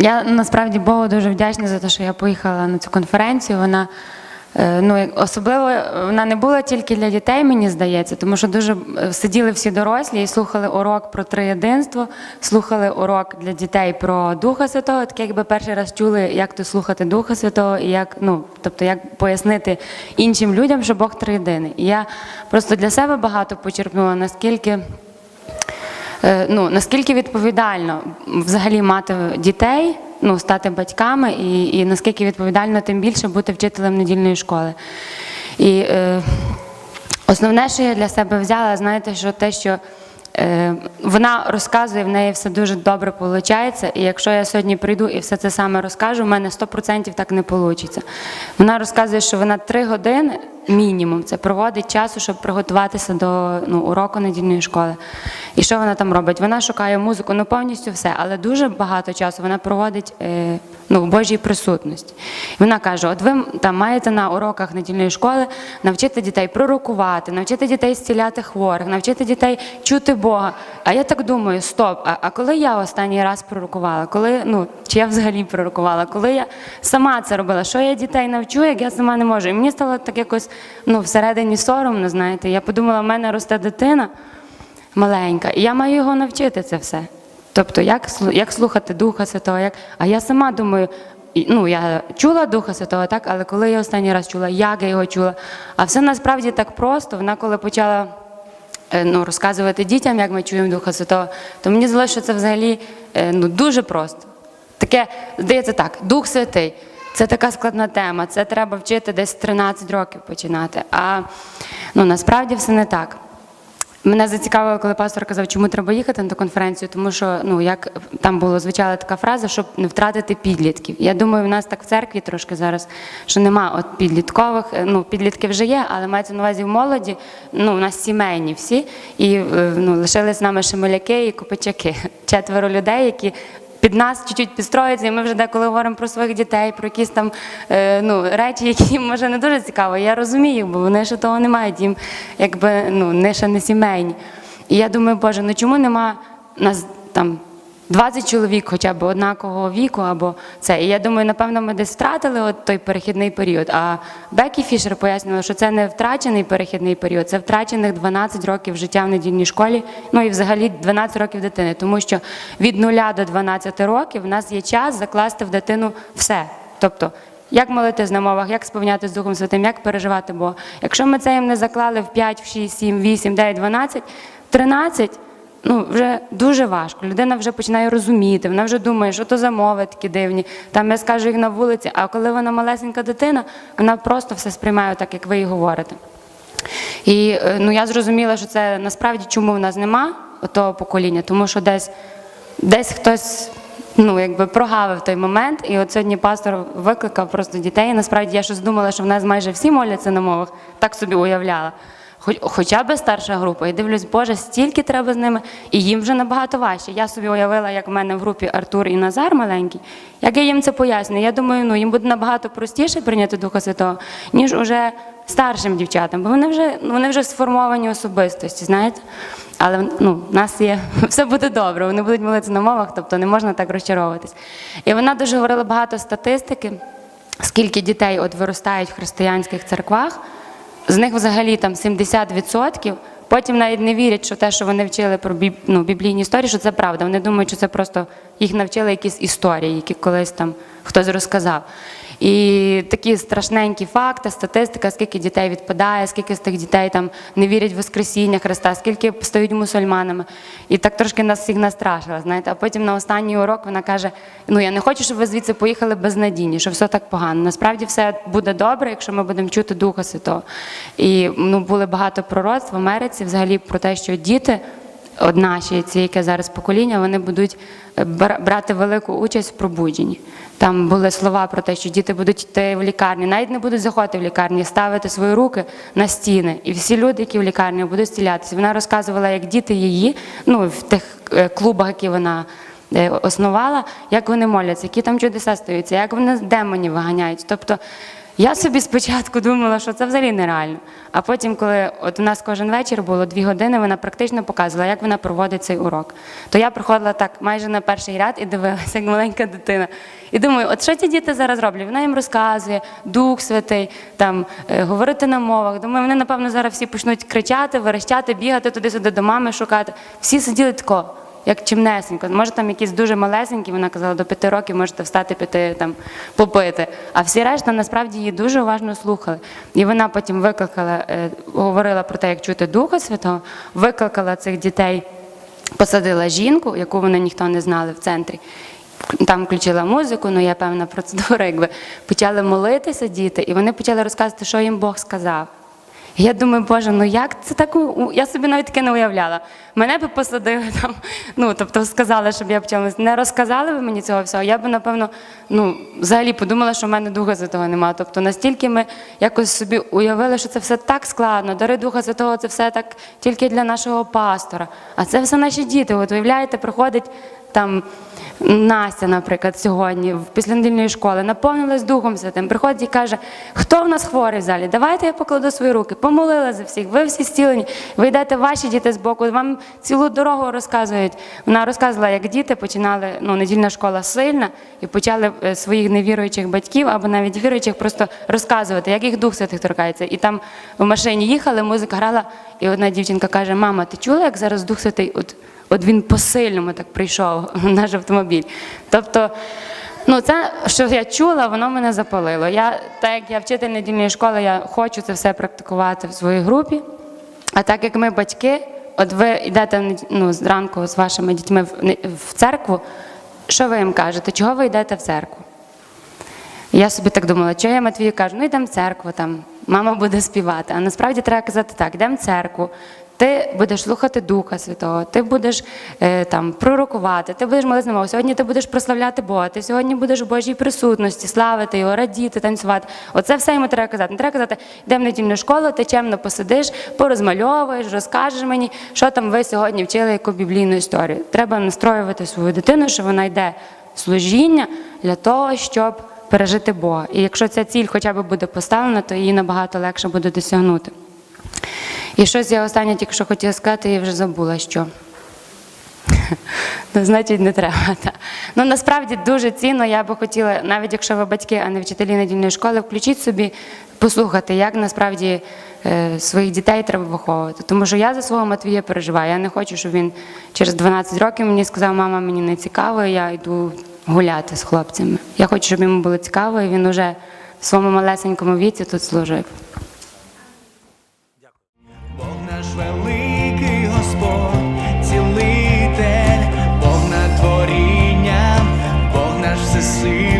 Я насправді Богу дуже вдячна за те, що я поїхала на цю конференцію. Вона е, ну, особливо е, вона не була тільки для дітей, мені здається, тому що дуже е, сиділи всі дорослі і слухали урок про триєдинство, слухали урок для дітей про Духа Святого, таке якби перший раз чули, як то слухати Духа Святого, і як, ну, тобто, як пояснити іншим людям, що Бог триєдиний. І я просто для себе багато почерпнула, наскільки. Е, ну, наскільки відповідально взагалі мати дітей, ну, стати батьками, і, і наскільки відповідально тим більше бути вчителем недільної школи. І е, основне, що я для себе взяла, знаєте, що те, що е, вона розказує, в неї все дуже добре виходить. І якщо я сьогодні прийду і все це саме розкажу, в мене 100% так не вийде. Вона розказує, що вона три години мінімум це проводить часу, щоб приготуватися до ну, уроку недільної школи. І що вона там робить? Вона шукає музику, ну повністю все, але дуже багато часу вона проводить е, ну, в Божій присутності. Вона каже: от ви там маєте на уроках недільної школи навчити дітей пророкувати, навчити дітей зціляти хворих, навчити дітей чути Бога. А я так думаю, стоп, а, а коли я останній раз пророкувала? Коли, ну, чи я взагалі пророкувала? Коли я сама це робила, що я дітей навчу, як я сама не можу? І мені стало так якось ну, всередині соромно, знаєте. Я подумала, в мене росте дитина маленька, і я маю його навчити це все. Тобто, як, як слухати Духа Святого, як... а я сама думаю, ну, я чула Духа Святого, так, але коли я останній раз чула, як я його чула, а все насправді так просто. Вона коли почала е, ну, розказувати дітям, як ми чуємо Духа Святого, то мені здалося, що це взагалі е, ну, дуже просто. Таке, здається так, Дух Святий. Це така складна тема, це треба вчити десь з 13 років починати. А ну, насправді все не так. Мене зацікавило, коли пастор казав, чому треба їхати на ту конференцію, тому що ну як там було звучала така фраза, щоб не втратити підлітків. Я думаю, в нас так в церкві трошки зараз, що нема от підліткових. е, Ну підлітки вже є, але мається на увазі в молоді. Ну у нас сімейні всі, і е, ну лишились з нами шемеляки і копичаки. Четверо людей, які під нас чуть-чуть підстроїться, і ми вже деколи говоримо про своїх дітей, про якісь там е, ну, речі, які їм може не дуже цікаво. Я розумію, бо вони ще того не мають, їм якби ну, не ще не сімейні. І я думаю, Боже, ну чому нема нас там 20 чоловік хоча б однакового віку або це. І я думаю, напевно, ми десь втратили от той перехідний період. А Бекі Фішер пояснювала, що це не втрачений перехідний період, це втрачених 12 років життя в недільній школі, ну і взагалі 12 років дитини. Тому що від 0 до 12 років в нас є час закласти в дитину все. Тобто, як молитись на мовах, як сповняти з Духом Святим, як переживати Бога. Якщо ми це їм не заклали в 5, в 6, 7, 8, 9, 12, 13, ну вже дуже важко. Людина вже починає розуміти, вона вже думає, що то за мови такі дивні. Там я скажу їх на вулиці, а коли вона малесенька дитина, вона просто все сприймає так, як ви їй говорите. І е, ну, я зрозуміла, що це насправді чому в нас нема того покоління, тому що десь, десь хтось ну, якби прогавив той момент. І от сьогодні пастор викликав просто дітей. І насправді я щось думала, що в нас майже всі моляться на мовах, так собі уявляла. Хоч, хоча б старша група, і дивлюсь, Боже, стільки треба з ними, і їм вже набагато важче. Я собі уявила, як в мене в групі Артур і Назар маленький, як я їм це поясню. Я думаю, ну їм буде набагато простіше прийняти Духа Святого, ніж уже старшим дівчатам, бо вони вже ну, вони вже сформовані особистості, знаєте. Але ну, в нас є все буде добре, вони будуть молитися на мовах, тобто не можна так розчаровуватись. І вона дуже говорила багато статистики, скільки дітей от виростають в християнських церквах. З них взагалі там 70%. Потім навіть не вірять, що те, що вони вчили про біб, ну, біблійні історії, що це правда. Вони думають, що це просто їх навчили якісь історії, які колись там хтось розказав. І такі страшненькі факти, статистика, скільки дітей відпадає, скільки з тих дітей там не вірять в Воскресіння Христа, скільки стають мусульманами. І так трошки нас всіх настрашила, знаєте. А потім на останній урок вона каже: ну я не хочу, щоб ви звідси поїхали безнадійні, що все так погано. Насправді все буде добре, якщо ми будемо чути Духа Святого. І ну, були багато пророцтв в Америці взагалі про те, що діти. От наші, ці, яке зараз покоління, вони будуть е, бра- брати велику участь в пробудженні. Там були слова про те, що діти будуть йти в лікарні, навіть не будуть заходити в лікарні, ставити свої руки на стіни. І всі люди, які в лікарні, будуть стілятися. Вона розказувала, як діти її, ну в тих е, клубах, які вона е, основала, як вони моляться, які там чудеса стаються, як вони демонів виганяють. Тобто Я собі спочатку думала, що це взагалі нереально. А потім, коли от у нас кожен вечір було дві години, вона практично показувала, як вона проводить цей урок. То я приходила так майже на перший ряд і дивилася, як маленька дитина. І думаю, от що ці діти зараз роблять? Вона їм розказує, Дух Святий, там, е, говорити на мовах. Думаю, вони, напевно, зараз всі почнуть кричати, верещати, бігати туди-сюди до мами шукати. Всі сиділи тако як чимнесенько. Може, там якісь дуже малесенькі, вона казала, до п'яти років можете встати піти там попити. А всі решта насправді її дуже уважно слухали. І вона потім викликала, е, говорила про те, як чути Духа Святого, викликала цих дітей, посадила жінку, яку вони ніхто не знали в центрі. Там включила музику, ну є певна процедура, якби почали молитися діти, і вони почали розказувати, що їм Бог сказав. Я думаю, Боже, ну як це так? Я собі навіть таке не уявляла. Мене би посадили там, ну тобто сказали, щоб я почала. Не розказали би мені цього всього. Я би, напевно, ну, взагалі подумала, що в мене Духа Святого немає. Тобто настільки ми якось собі уявили, що це все так складно. Дари Духа Святого, це все так тільки для нашого пастора. А це все наші діти. От уявляєте, приходить там. Настя, наприклад, сьогодні в післянедільної школи наповнилась Духом Святим. Приходить і каже, хто в нас хворий в залі? Давайте я покладу свої руки. Помолила за всіх. Ви всі зцілені. Ви йдете ваші діти з боку. Вам цілу дорогу розказують. Вона розказувала, як діти починали. Ну, недільна школа сильна, і почали е, своїх невіруючих батьків або навіть віруючих просто розказувати, як їх дух святих торкається. І там в машині їхали, музика грала, і одна дівчинка каже: Мама, ти чула, як зараз Дух Святий? От він по-сильному так прийшов наш автомобіль. Тобто, ну це, що я чула, воно мене запалило. Я, так як я вчитель недільної школи, я хочу це все практикувати в своїй групі. А так як ми батьки, от ви йдете ну, зранку з вашими дітьми в, церкву, що ви їм кажете? Чого ви йдете в церкву? Я собі так думала, що я Матвію кажу, ну йдемо в церкву, там, мама буде співати. А насправді треба казати так, йдемо в церкву, ти будеш слухати Духа Святого, ти будеш е, там пророкувати, ти будеш молитися. Сьогодні ти будеш прославляти Бога, ти сьогодні будеш в Божій присутності, славити його, радіти, танцювати. Оце все йому треба казати. Не треба казати, йдемо в недільну школу, ти чемно посидиш, порозмальовуєш, розкажеш мені, що там ви сьогодні вчили, яку біблійну історію. Треба настроювати свою дитину, що вона йде в служіння для того, щоб пережити Бога. І якщо ця ціль хоча б буде поставлена, то її набагато легше буде досягнути. І щось я останнє тільки що хотіла сказати, і вже забула, що. Ну, значить, не треба. Та. Ну насправді дуже цінно. Я би хотіла, навіть якщо ви батьки, а не вчителі недільної школи, включіть собі, послухати, як насправді е, своїх дітей треба виховувати. Тому що я за свого Матвія переживаю. Я не хочу, щоб він через 12 років мені сказав, мама, мені не цікаво, я йду гуляти з хлопцями. Я хочу, щоб йому було цікаво, і він уже в своєму малесенькому віці тут служив. to